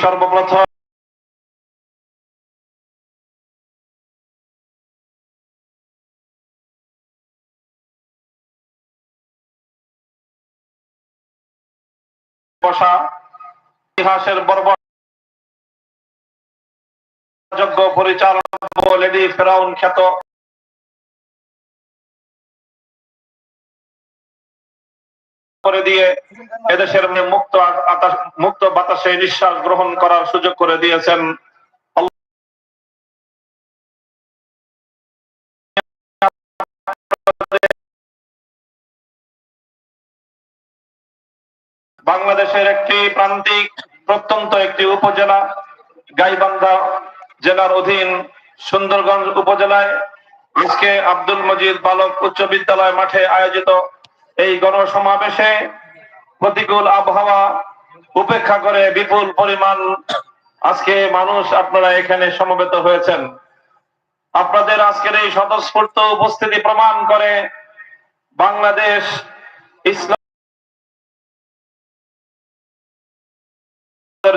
সর্বপ্রথম বসা ইতিহাসের বর্বর যোগ্য পরিচালক লেডি ফেরাউন খ্যাত। করে দিয়ে এদেশের মুক্ত মুক্ত বাতাসে নিঃশ্বাস গ্রহণ করার সুযোগ করে দিয়েছেন। বাংলাদেশের একটি প্রান্তিক, প্রত্যন্ত একটি উপজেলা, গাইবান্ধা জেলার অধীন সুন্দরগঞ্জ উপজেলায় আজকে আব্দুল মজিদ বালক উচ্চ বিদ্যালয় মাঠে আয়োজিত এই গণসমাবেশে প্রতিকূল আবহাওয়া উপেক্ষা করে বিপুল পরিমাণ আজকে মানুষ আপনারা এখানে সমবেত হয়েছেন। আপনাদের আজকের এই স্বতঃস্ফূর্ত উপস্থিতি প্রমাণ করে বাংলাদেশ ইসলাম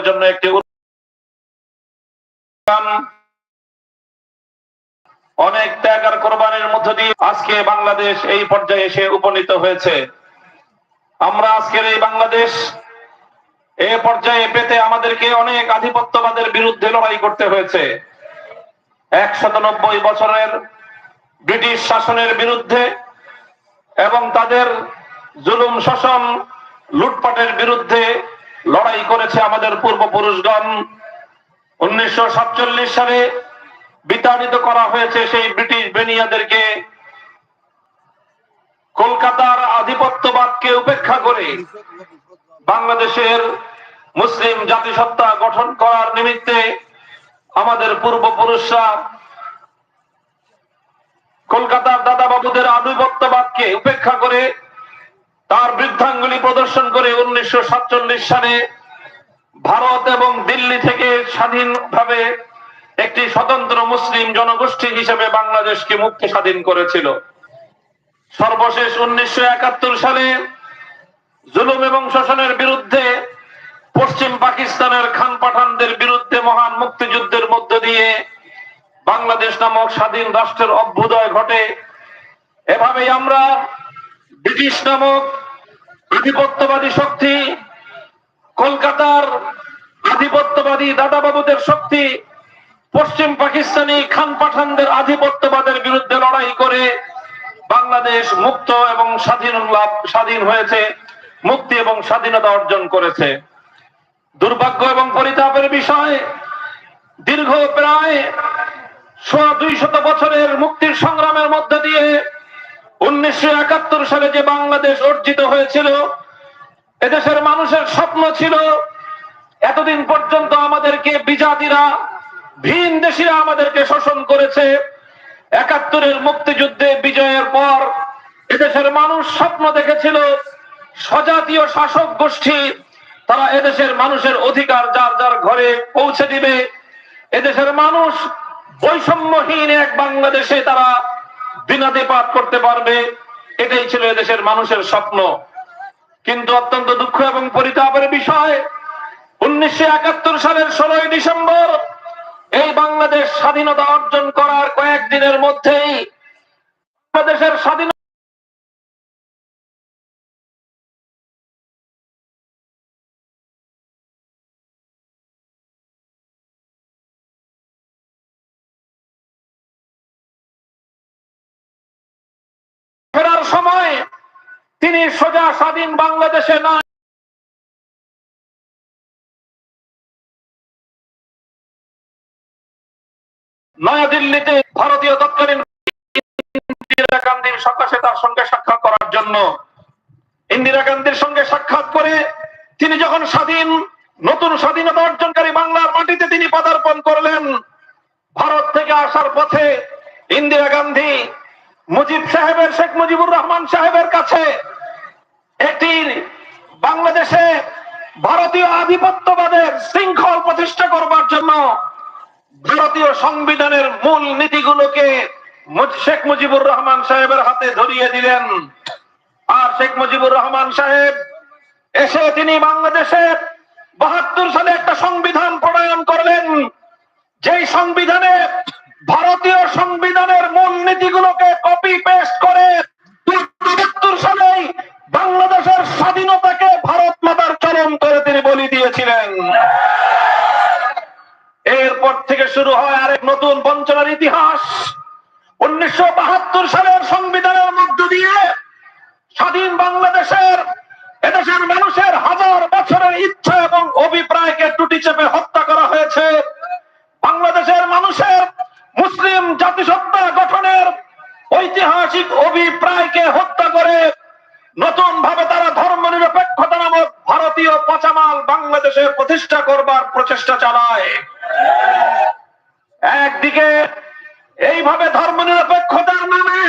জন্য একটি অনেক ত্যাগ আর কোরবানির মধ্য দিয়ে আজকে বাংলাদেশ এই পর্যায়ে এসে উপনীত হয়েছে। আমরা আজকের এই বাংলাদেশ এ পর্যায়ে পেতে আমাদেরকে অনেক আধিপত্যবাদের বিরুদ্ধে লড়াই করতে হয়েছে। একশত নব্বই বছরের ব্রিটিশ শাসনের বিরুদ্ধে এবং তাদের জুলুম, শোষণ, লুটপাটের বিরুদ্ধে লড়াই করেছে আমাদের পূর্বপুরুষগণ। উনিশশো সাতচল্লিশ সালে বিতাড়িত করা হয়েছে সেই ব্রিটিশ বেনিয়াদেরকে। কলকাতার আধিপত্যবাদকে উপেক্ষা করে বাংলাদেশের মুসলিম জাতিসত্তা গঠন করার নিমিত্তে আমাদের পূর্বপুরুষরা কলকাতার দাদা বাবুদের আধিপত্যবাদকে উপেক্ষা করে তার বৃদ্ধাঙ্গুলি প্রদর্শন করে উনিশশো সাতচল্লিশ সালে ভারত এবং দিল্লি থেকে স্বাধীনভাবে একটি স্বতন্ত্র মুসলিম জনগোষ্ঠী হিসেবে বাংলাদেশকে মুক্তি স্বাধীন করেছিল। সর্বশেষ উনিশশো সালে জুলুম এবং শোষণের বিরুদ্ধে পশ্চিম পাকিস্তানের খান পাঠানদের বিরুদ্ধে মহান মুক্তিযুদ্ধের মধ্য দিয়ে বাংলাদেশ নামক স্বাধীন রাষ্ট্রের অভ্যুদয় ঘটে। এভাবেই আমরা ব্রিটিশ নামক আধিপত্যবাদী শক্তি কলকাতার আধিপত্যবাদী দাদাবাবুদের শক্তি, পশ্চিম পাকিস্তানি খান পাঠানদের আধিপত্যবাদের বিরুদ্ধে লড়াই করে বাংলাদেশ মুক্ত এবং স্বাধীন লাভ, স্বাধীন হয়েছে, মুক্তি এবং স্বাধীনতা অর্জন করেছে। দুর্ভাগ্য এবং পরিতাপের বিষয়, দীর্ঘ প্রায় সোয়া দুই শত বছরের মুক্তির সংগ্রামের মধ্য দিয়ে উনিশশো একাত্তর সালে যে বাংলাদেশ অর্জিত হয়েছিল এদেশের মানুষের স্বপ্ন ছিল এতদিন পর্যন্ত আমাদেরকে বিজাতিরা, ভিন দেশিরা আমাদেরকে শোষণ করেছে। একাত্তরের মুক্তিযুদ্ধে বিজয়ের পর এদেশের মানুষ স্বপ্ন দেখেছিল, স্বজাতীয় শাসক গোষ্ঠী তারা এদেশের মানুষের অধিকার যার যার ঘরে পৌঁছে দিবে। এদেশের মানুষ বৈষম্যহীন এক বাংলাদেশে তারা দিনাতিপাত করতে পারবে। এটাই ছিল এদেশের মানুষের স্বপ্ন। কিন্তু অত্যন্ত দুঃখ এবং পরিতাপের বিষয়, উনিশশো একাত্তর সালের ষোলোই ডিসেম্বর এই বাংলাদেশ স্বাধীনতা অর্জন করার কয়েকদিনের মধ্যেই বাংলাদেশের স্বাধীনতা ফেরার সময় তিনি সোজা স্বাধীন বাংলাদেশে না নয়াদিল্লিতে ভারতীয় তৎকালীন ইন্দিরা গান্ধীর সকাশে তার সঙ্গে সাক্ষাৎ করার জন্য। ইন্দিরা গান্ধীর সঙ্গে সাক্ষাৎ করে তিনি যখন স্বাধীন, নতুন স্বাধীনতা অর্জনকারী বাংলার মাটিতে তিনি পদার্পণ করলেন, ভারত থেকে আসার পথে ইন্দিরা গান্ধী মুজিব সাহেবের, শেখ মুজিবুর রহমান সাহেবের কাছে ভারতীয় আধিপত্যবাদের শৃঙ্খল প্রতিষ্ঠা করবার জন্য ভারতীয় সংবিধানের মূল নীতিগুলোকে শেখ মুজিবুর রহমান সাহেবের হাতে ধরিয়ে দিলেন। আর শেখ মুজিবুর রহমান সাহেব এসে তিনি বাংলাদেশে বাহাত্তর সালে একটা সংবিধান প্রণয়ন করলেন। যেই সংবিধানে ভারতীয় সংবিধানের মূল নীতিগুলোকে কপি পেস্ট করে সালেই বাংলাদেশের স্বাধীনতাকে ভারত মাতার চরম করে তিনি বলি দিয়েছিলেন। এরপর থেকে শুরু হয় আরেক নতুন বঞ্চনার ইতিহাস। উনিশশো বাহাত্তর সালের সংবিধানের মধ্য দিয়ে স্বাধীন বাংলাদেশের এদেশের মানুষের হাজার বছরের ইচ্ছা এবং অভিপ্রায়কে টুটি চেপে হত্যা করা হয়েছে। বাংলাদেশের মানুষের মুসলিম জাতিসত্তা গঠনের ঐতিহাসিক অভিপ্রায়কে হত্যা করে নতুন ভাবে তারা ধর্ম নিরপেক্ষতা নামক ভারতীয় পচামাল বাংলাদেশের প্রতিষ্ঠা করবার প্রচেষ্টা চালায়। একদিকে এইভাবে ধর্ম নিরপেক্ষতার নামে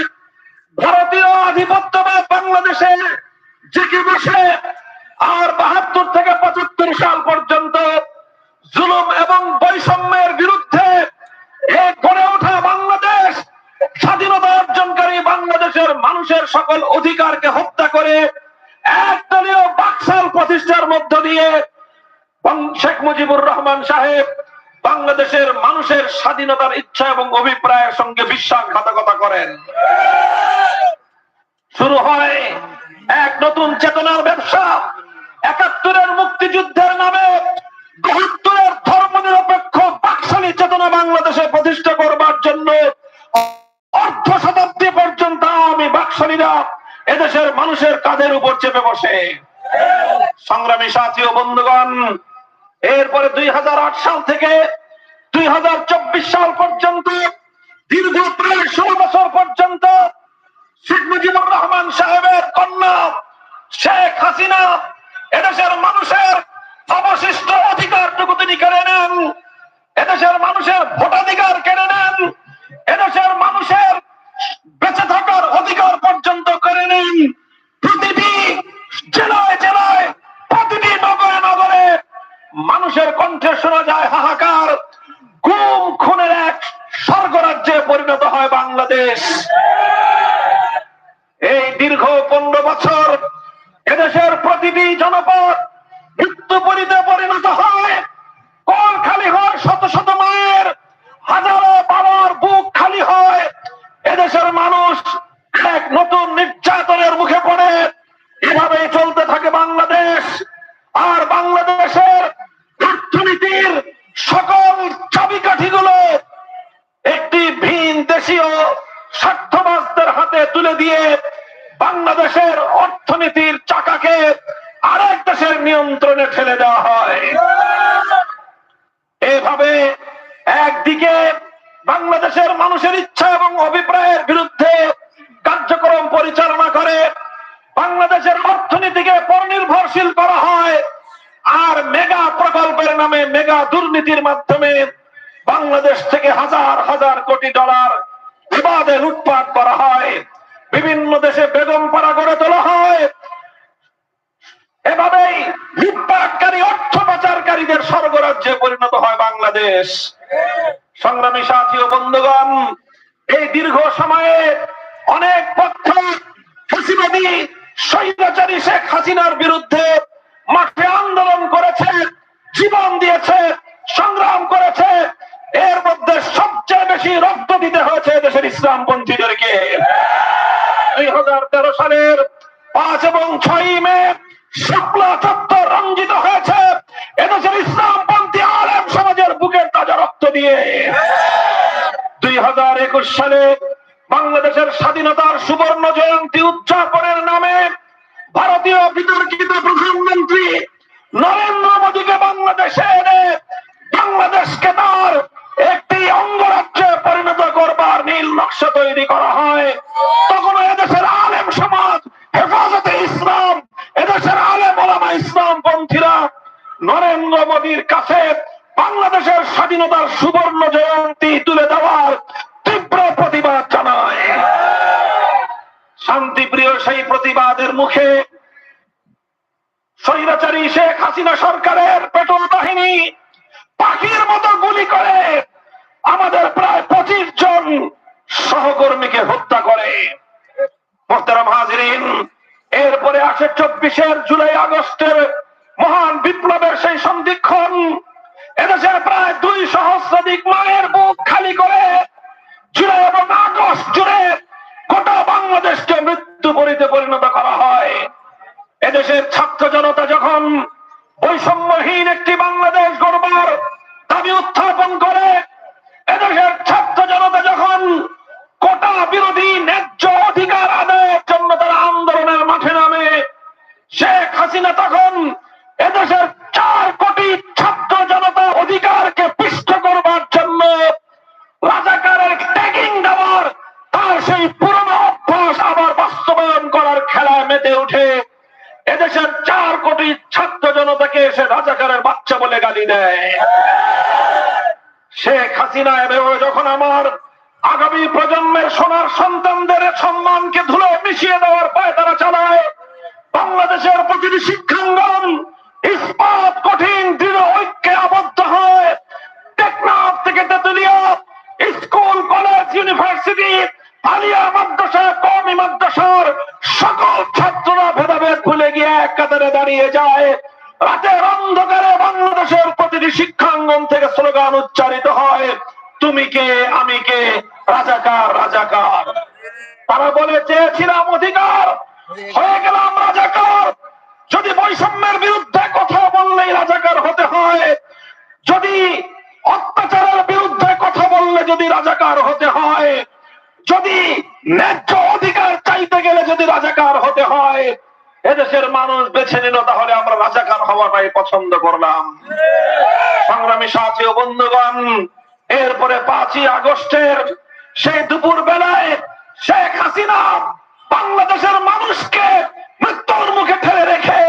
ভারতীয় আধিপত্যবাদ বাংলাদেশে জেগে বসে আর বাহাত্তর থেকে পঁচাত্তর সাল পর্যন্ত জুলুম এবং বৈষম্যের বিরুদ্ধে মানুষের সকল অধিকারকে হত্যা করে একদলীয় বাকশাল প্রতিষ্ঠার মধ্য দিয়ে শেখ মুজিবুর রহমান সাহেব বাংলাদেশের মানুষের স্বাধীনতার ইচ্ছা এবং অভিপ্রায়ের সঙ্গে বিশ্বাসঘাতকতা করেন। শুরু হয় এক নতুন চেতনার ব্যবসা। একাত্তরের মুক্তিযুদ্ধের নামে বাহাত্তরের ধর্ম নিরপেক্ষ বাকশালী চেতনা বাংলাদেশে প্রতিষ্ঠা করবার জন্য অর্ধ শতাব্দী পর্যন্ত আমি বাকশালীরা এদেশের মানুষের কাঁধের উপর চেপে বসে। সংগ্রামী সাথী ও বন্ধুগণ, এরপরে দুই হাজার আট সাল থেকে দুই হাজার চব্বিশ সাল পর্যন্ত, দীর্ঘ প্রায় ষোলো বছর পর্যন্ত শেখ মুজিবুর রহমান সাহেবের কন্যা শেখ হাসিনা এদেশের মানুষের অবশিষ্ট অধিকারটুকু তিনি কেড়ে নেন। এদেশের মানুষের ভোটাধিকার কেড়ে নেন। এদেশের মানুষের বেঁচে থাকার অধিকার পর্যন্ত করে নেন প্রতিটি জেলায় জেলায়, প্রতিটি নগরে নগরে মানুষের কণ্ঠে শোনা যায় হাহাকার। গুম, খুনের এক স্বর্গরাজ্যে পরিণত হয় বাংলাদেশ। এই দীর্ঘ পনেরো বছর এদেশের প্রতিটি জনপদ মৃত্যুপুরীতে পরিণত হয়। কল খালি হয় শত শত মায়ের, হাজারো বুক হয়, এদেশের মানুষ এক নতুন নির্যাতনের মুখে পড়ে। এভাবেই চলতে থাকে বাংলাদেশ। আর বাংলাদেশের অর্থনীতির সকল চাবিকাঠিগুলো একটি ভিন দেশীয় স্বার্থবাজদের হাতে তুলে দিয়ে বাংলাদেশের অর্থনীতির চাকাকে আরেক দেশের নিয়ন্ত্রণে ঠেলে দেওয়া হয়। এভাবে একদিকে বাংলাদেশের মানুষের ইচ্ছা এবং অভিপ্রায়ের বিরুদ্ধে কার্যক্রম পরিচালনা করে। বাংলাদেশের অর্থনীতিকে পরনির্ভরশীল করা হয় আর মেগা প্রকল্পের নামে মেগা দুর্নীতির মাধ্যমে বাংলাদেশ থেকে হাজার হাজার কোটি ডলার বিবাদে লুটপাট করা হয়। বিভিন্ন দেশে বেগম পাড়া গড়ে তোলা হয়। এভাবেই লুটপাটকারী, অর্থ পাচারকারীদের স্বর্গরাজ্যে পরিণত হয় বাংলাদেশ। সংগ্রামী সাথী ও বন্ধুগণ, এই দীর্ঘ সময়ে অনেক পক্ষ ফাঁসিবাদী, স্বৈরাচারী শেখ হাসিনার বিরুদ্ধে মাঠে আন্দোলন করেছে, জীবন দিয়েছে, সংগ্রাম করেছে। এর মধ্যে সবচেয়ে বেশি রক্ত দিতে হয়েছে দেশের ইসলামপন্থীদেরকে। দুই হাজার তেরো সালের পাঁচ এবং ছয় মে শাপলা চত্বর রঞ্জিত হয়েছে। রক্ত দিয়ে। দুই হাজার একুশ সালে বাংলাদেশের স্বাধীনতার সুবর্ণ জয়ন্তী উদযাপনের নামে ভারতীয় বিতর্কিত প্রধানমন্ত্রী নরেন্দ্র মোদীকে বাংলাদেশে এনে বাংলাদেশকে তার একটি অঙ্গরাজ্যে পরিণত করবার নীল নকশা তৈরি করা হয়। তখন এদেশের আলেম সমাজ, হেফাজতে ইসলাম, এদেশের আলেম ওলামা ইসলাম পন্থীরা নরেন্দ্র মোদীর কাছে বাংলাদেশের স্বাধীনতার সুবর্ণ জয়ন্তী তুলে দেওয়ার তীব্র প্রতিবাদ জানায়। শান্তিপ্রিয় সেই প্রতিবাদের মুখে স্বৈরাচারী শেখ হাসিনা সরকারের পেট্রোল বাহিনী পাখির মতো গুলি করে আমাদের প্রায় পঁচিশ জন সহকর্মীকে হত্যা করে। এরপরে আসে চব্বিশের জুলাই আগস্টের মহান বিপ্লবের সেই সন্ধিক্ষণ। এদেশের প্রায় দুই সহস্রাধিক মায়ের বুক খালি করে জুলাই এবং আগস্ট জুড়ে গোটা বাংলাদেশকে মৃত্যু পরিতে পরিণত করা হয়। এদেশের ছাত্র জনতা যখন বৈষম্যহীন একটি বাংলাদেশ গড়বার দাবি উত্থাপন করে, এদেশের ছাত্র জনতা যখন কোটা বিরোধী ন্যায্য অধিকার আদায়ের জন্য তারা আন্দোলনের মাঠে নামে, শেখ হাসিনা তখন এদেশের মেতে উঠে এদেশের চার কোটি ছাত্র জনতাকে এসে রাজাকারের বাচ্চা বলে গালি দেয়। শেখ হাসিনা এভাবে যখন আমার আগামী প্রজন্মের সোনার সন্তানদের সম্মানকে ধুলো মিশিয়ে দেওয়ার পায় তারা চালায়, বাংলাদেশের প্রতিটি শিক্ষাঙ্গন ইস্পাত কঠিন, দৃঢ় ঐক্যে আবদ্ধ হয়। টেকনাফ থেকে তেতুলিয়া স্কুল, কলেজ, ইউনিভার্সিটি আলিয়া মাদ্রাসা কমি মাদ্রাসার সকল ছাত্ররা ভেদাভেদ ভুলে গিয়ে এক কাতারে দাঁড়িয়ে যায়। রাতের অন্ধকারে বাংলাদেশের প্রতিটি শিক্ষাঙ্গন থেকে স্লোগান উচ্চারিত হয়, তুমি কে, আমি কে? রাজাকার রাজাকার। তারা বলে, চেয়েছিলাম অধিকার, হয়ে গেলাম রাজাকার। যদি বৈষম্যের বিরুদ্ধে কথা বললেই রাজাকার হতে হয়, যদি অত্যাচারের বিরুদ্ধে কথা বললে যদি রাজাকার হতে ন্যায্য অধিকার চাইতে গেলে যদি রাজাকার হতে হয়, এদেশের মানুষ বেছে নিল, তাহলে আমরা রাজাকার হওয়াটাই পছন্দ করলাম। সংগ্রামী সাথী বন্ধুগণ, এরপরে পাঁচই আগস্টের সেই দুপুর বেলায় শেখ হাসিনা বাংলাদেশের মানুষকে মৃত্যুর মুখে ঠেলে রেখে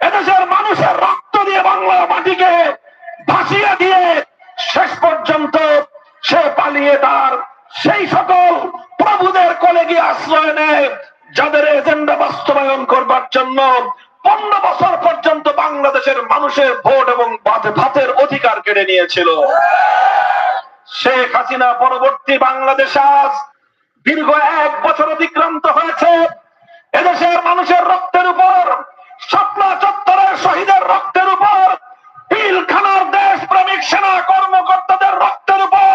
এদেশের মানুষের রক্ত দিয়ে বাংলা মাটিকে ভাসিয়ে দিয়ে শেষ পর্যন্ত সে পালিয়ে তার সেই সকল প্রভুদের কোলে গিয়ে আশ্রয় নেয়, যাদের এজেন্ডা বাস্তবায়ন করবার জন্য পনেরো বছর পর্যন্ত বাংলাদেশের মানুষের ভোট এবং ভাতের অধিকার কেড়ে নিয়েছিল। শেখ হাসিনা পরবর্তী বাংলাদেশ আজ দীর্ঘ এক বছর অতিক্রান্ত হয়েছে। এদেশের মানুষের রক্তের উপর, স্বপ্না চত্বরের শহীদের রক্তের উপর, পিলখানার দেশ প্রেমিক সেনা কর্মকর্তাদের রক্তের উপর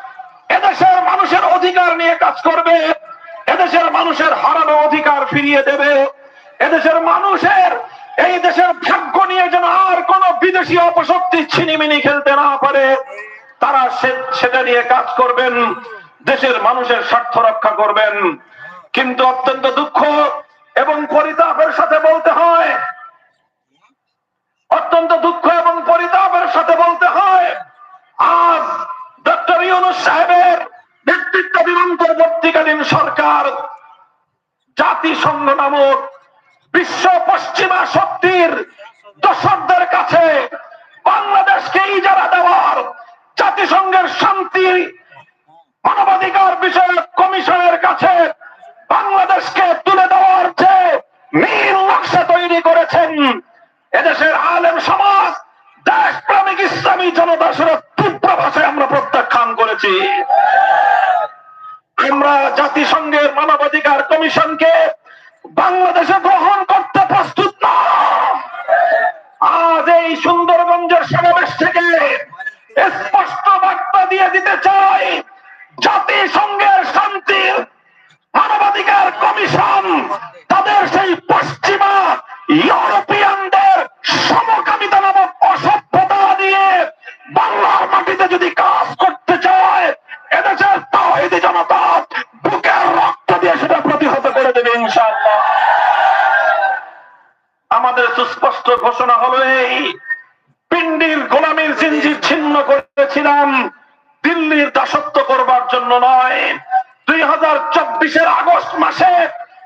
এদেশের মানুষের অধিকার নিয়ে কাজ করবে, এদেশের মানুষের হারানো অধিকার ফিরিয়ে দেবে, এদেশের মানুষের এই দেশের ভাগ্য নিয়ে যেন আর কোন বিদেশি অপশক্তি ছিনিমিনি খেলতে না পারে, তারা সেটা নিয়ে কাজ করবেন, দেশের মানুষের স্বার্থ রক্ষা করবেন। কিন্তু অত্যন্ত দুঃখ এবং পরিতাপের সাথে বলতে হয় বাংলাদেশে গ্রহণ করতে প্রস্তুত না। আজ এই সুন্দরগঞ্জের সমাবেশ থেকে স্পষ্ট বার্তা দিয়ে দিতে চাই, জাতিসংঘের শান্তির মানবাধিকার কমিশন, তাদের সেই পশ্চিমা ইউরোপিয়ানদের সুস্পষ্ট ঘোষণা হলো এই। পিন্ডির গোলামীর জিনজির ছিন্ন করেছিলাম। দিল্লির দাসত্ব করবার জন্য নয়। দুই হাজার চব্বিশের আগস্ট মাসে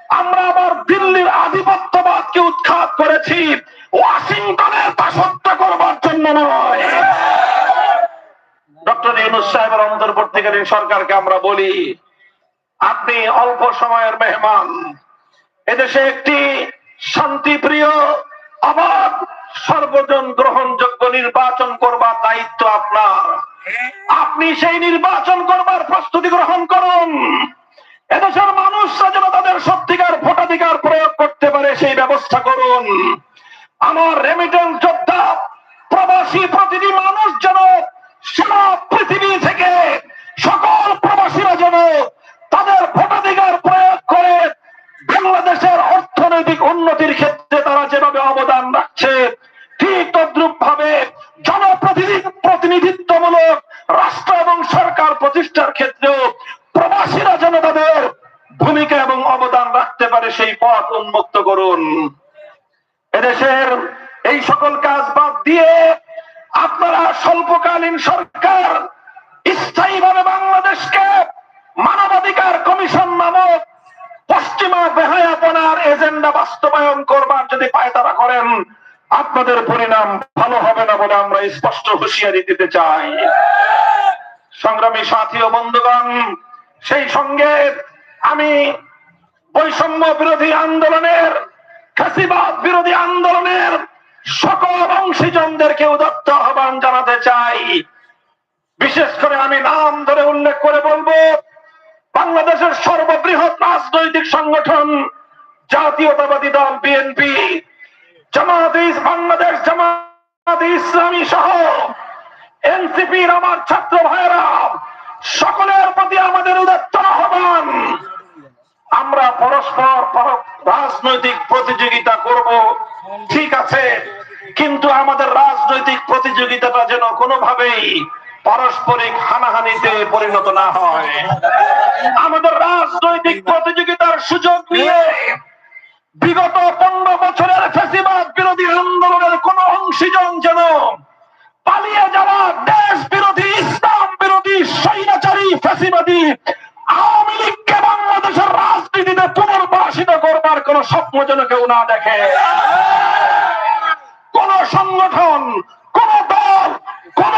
আমরা আবার দিল্লির আধিপত্যবাদকে উৎখাত করেছি। ওয়াশিংটনের দাসত্ব করবার জন্য নয়। ডক্টর ইউনুস সাহেবের অন্তর্বর্তীকালীন সরকারকে আমরা বলি, আপনি অল্প সময়ের মেহমান। এদেশে একটি শান্তিপ্রিয় অবাধ সর্বজন গ্রহণযোগ্য নির্বাচন করবার দায়িত্ব আপনার। আপনি সেই নির্বাচন করবার প্রস্তুতি গ্রহণ করুন। এদেশের মানুষরা যেন তাদের সত্যিকার ভোটাধিকার প্রয়োগ করতে পারে সেই ব্যবস্থা করুন। আমার রেমিটেন্স যোদ্ধা, প্রবাসী প্রতিটি মানুষ যেন সারা পৃথিবী থেকে সকল প্রবাসীরা যেন তাদের ভোটাধিকার প্রয়োগ করে বাংলাদেশের অর্থনৈতিক উন্নতির ক্ষেত্রে তারা যেভাবে অবদান রাখছে, ঠিক তদ্রুপ ভাবে জনপ্রতিনিধি প্রতিনিধিত্বমূলক রাষ্ট্র এবং সরকার প্রতিষ্ঠার ক্ষেত্রেও প্রবাসীরা যেন তাদের ভূমিকা এবং অবদান রাখতে পারে সেই পথ উন্মুক্ত করুন। এদেশের এই সকল কাজ বাদ দিয়ে আপনারা স্বল্পকালীন সরকার, স্থায়ীভাবে বাংলাদেশকে মানবাধিকার কমিশন নামক পশ্চিমা বেহায়াপনার এজেন্ডা বাস্তবায়ন করবার যদি পায়তারা করেন, আপনাদের পরিণাম ভালো হবে না বলে আমরা স্পষ্ট হুঁশিয়ারি দিতে চাই। সংগ্রামী সাথী ও বন্ধুগণ, সেই সঙ্গে আমি বৈষম্য বিরোধী আন্দোলনের খাসিবাদ বিরোধী আন্দোলনের সকল অংশীজনদেরকে উদত্ত আহ্বান জানাতে চাই। বিশেষ করে আমি নাম ধরে উল্লেখ করে বলব বাংলাদেশের সর্ববৃহৎ রাজনৈতিক সংগঠন, জাতীয়তাবাদী দল বিএনপি জামাত বাংলাদেশ, জামাত ইসলামী সহ এনসিপির আমার ছাত্র ভাইরা সকলের প্রতি আমাদের উদাত্ত আহ্বান। আমরা পরস্পর রাজনৈতিক প্রতিযোগিতা করব, ঠিক আছে, কিন্তু আমাদের রাজনৈতিক প্রতিযোগিতাটা যেন কোনোভাবেই পারস্পরিক হানাহানিতে পরিণত না হয়। আমাদের রাজনৈতিক প্রতিযোগিতার সুযোগ নিয়ে বিগত পনেরো বছরের ফেসিবাদ বিরোধী আন্দোলনের কোন অংশীজন যেন পালিয়ে যাওয়া দেশ বিরোধী, ইসলাম বিরোধী, স্বৈরাচারী, ফেসিবাদী আওয়ামী লীগকে বাংলাদেশের রাজনীতিতে পুনর্বাসিত করবার কোন স্বপ্ন যেন কেউ না দেখে। কোন সংগঠন, কোন দল, কোন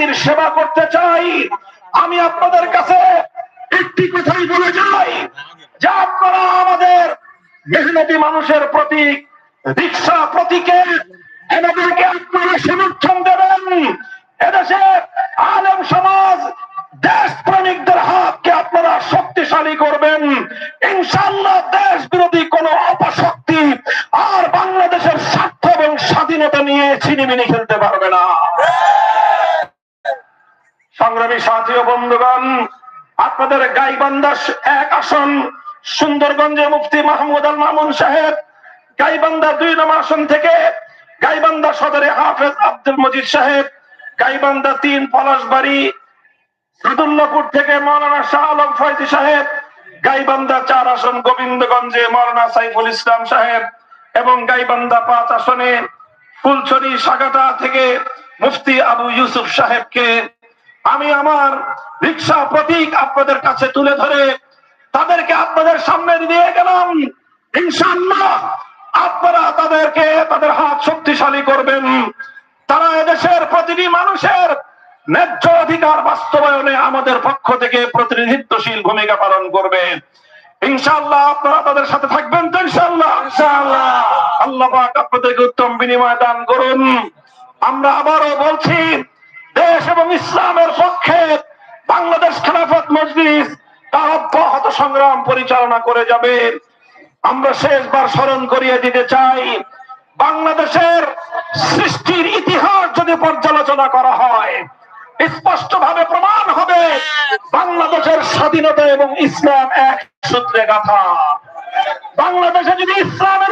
জাতির সেবা করতে চাই, আমি আপনাদের কাছে একটি কথাই বলে যাই, যে আপনারা আমাদের মেহনতি মানুষের প্রতীক, রিক্সা প্রতীকে এনাদেরকে আপনারা সমর্থন দেবেন। এদেশে আলেম সমাজ দেশ প্রেমিকদের হাতকে আপনারা শক্তিশালী করবেন। ইনশাল্লাহ দেশ বিরোধী কোন অপশক্তি আর বাংলাদেশের স্বার্থ এবং স্বাধীনতা নিয়ে ছিনিমিনি খেলতে পারবে না। সংগ্রামী সাথী ও বন্ধুগণ, আপনাদের গাইবান্ধা এক আসন সুন্দরগঞ্জে মুফতি মাহমুদ আল মামুন সাহেব। গাইবান্দা দুই নম্বর আসন থেকে গাইবান্দা সদরে হাফেজ আব্দুল মজিদ সাহেব। গাইবান্দা তিন পলাশবাড়ি সাদুল্লাপুর থেকে মৌলানা শাহ আলম ফয়জি সাহেব। গাইবান্দা চার আসন গোবিন্দগঞ্জে মৌলানা সাইফুল ইসলাম সাহেব। এবং গাইবান্দা পাঁচ আসনে ফুলছড়ি সাগাটা থেকে মুফতি আবু ইউসুফ সাহেবকে আমি আমার রিক্সা প্রতীক আপনাদের কাছে তুলে ধরে তাদেরকে আপনাদের সামনে দিয়ে গেলাম। ইনশাআল্লাহ আপনারা তাদেরকে তাদের হাত শক্তিশালী করবেন। তারা এদেশের প্রতিটি মানুষের ন্যায্য অধিকার বাস্তবায়নে আমাদের পক্ষ থেকে প্রতিনিধিত্বশীল ভূমিকা পালন করবে। ইনশাল্লাহ আপনারা তাদের সাথে থাকবেন তো ইনশাআল্লাহ। ইনশাআল্লাহ। আল্লাহ আপনাদেরকে উত্তম বিনিময় দান করুন। আমরা আবারও বলছি দেশ এবং ইসলামের পক্ষে বাংলাদেশ খেলাফত মজলিস তার অব্যাহত সংগ্রাম পরিচালনা করে যাবে। আমরা শেষবার স্মরণ করিয়ে দিতে চাই, বাংলাদেশের সৃষ্টির ইতিহাস যদি পর্যালোচনা করা হয় স্পষ্ট ভাবে প্রমাণ হবে বাংলাদেশের স্বাধীনতা এবং ইসলাম এক সূত্রে গাথা। বাংলাদেশে যদি ইসলামের